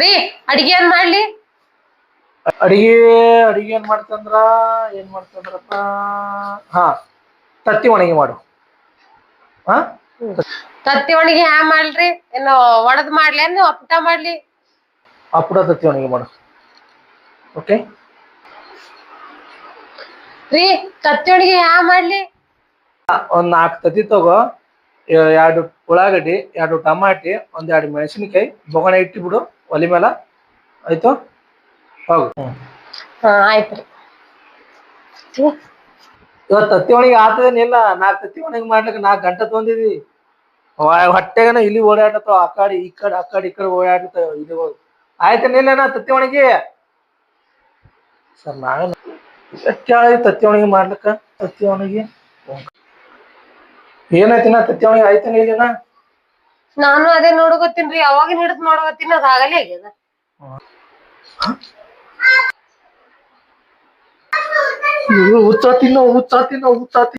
ರೀ ಅಡಿಗೆ ಏನ್ ಮಾಡ್ಲಿ? ಅಡಿಗೆ ಅಡಿಗೆ ಏನ್ ಮಾಡ್ತಂದ್ರ ಏನ್ ಮಾಡ್ತಂದ್ರಪ್ಪ? ಹಾ ತತ್ತಿ ಒಣಗಿ ಮಾಡು. ಹಾ? ತತ್ತಿ ಒಣಗಿ ಹ್ಯಾ ಮಾಡ್ರಿ ಏನು ಒಡದ್ ಮಾಡ್ಲಿ ಏನು ಅಪ್ಪಟ ಮಾಡ್ಲಿ? ಅಪ್ಪಡ ತತ್ತಿ ಒಣಗಿ ಮಾಡು. ಓಕೆ? ರೀ ತತ್ತಿ ಒಣಗಿ ಹ್ಯಾ ಮಾಡ್ಲಿ? ಒಂದ್ ನಾಲ್ಕು ತತ್ತಿ ತಗೋ. ಎರಡು ಉಳ್ಳಾಗಡ್ಡಿ ಎರಡು ಟಮಾಟಿ ಒಂದೆರಡು ಮೆಣಸಿನಕಾಯಿ ಬೊಗಣೆ ಇಟ್ಟು ಬಿಡು ಒಲಿ ಮೇಲ ಆಯ್ತು? ಹೋಗು. ಹ್ಮ್. ಹಾ ಆಯ್ತ್ರಿ ಇವತ್ತು ತತ್ತಿ ಒಣಗಿ ಆತದೇನಿಲ್ಲ. ನಾಲ್ಕು ತತ್ತಿ ಒಣಗಿ ಮಾಡ್ಲಿಕ್ಕೆ ನಾಲ್ಕು ಗಂಟೆ ತೊಂದಿದ್ವಿ ಹೊಟ್ಟೆಗನ ಇಲ್ಲಿ ಓಡಾಡತ್ತವ ಆ ಕಡೆ ಈ ಕಡೆ ಆ ಕಡೆ ಈ ಕಡೆ ಓಡಾಡ್ತಾವ ಇಲ್ಲಿ ಆಯ್ತೇನಿಲ್ಲ ನಾ ತತ್ತಿ ಒಣಗಿ? ಸರ್ ನಾನು ಎಷ್ಟು ಹೇಳಿ ತತ್ತಿ ಒಣಗಿ ಮಾಡ್ಲಿಕ್ಕ? ತತ್ತಿ ಒಣಗಿ? ಏನಾಯ್ತಿನ ತತ್ತಿ ಒಣಗಿ ಆಯ್ತೇನಿಲ್ಲ ಇಲ್ಲಿನ? ನಾನು ಅದೇ ನೋಡ್ಕೋತೀನ್ರಿ ಯಾವಾಗಿನ ಹಿಡಿದ್ ನೋಡ್ಕೋತೀನಿ ಅದ್ ಆಗಲೇ ಆಗ್ಯದ. ಹುಚ್ಚಾತಿನ ಹುಚ್ಚಾತಿನ ಹುಚ್ಚಾತಿ